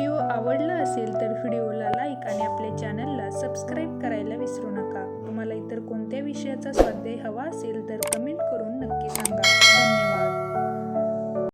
Video आवडला असेल तर व्हिडिओला लाईक आणि आपल्या चॅनलला सबस्क्राईब करायला विसरू नका. तुम्हाला इतर कोणत्या विषयाचा स्वाध्याय हवा असेल तर कमेंट करून नक्की सांगा.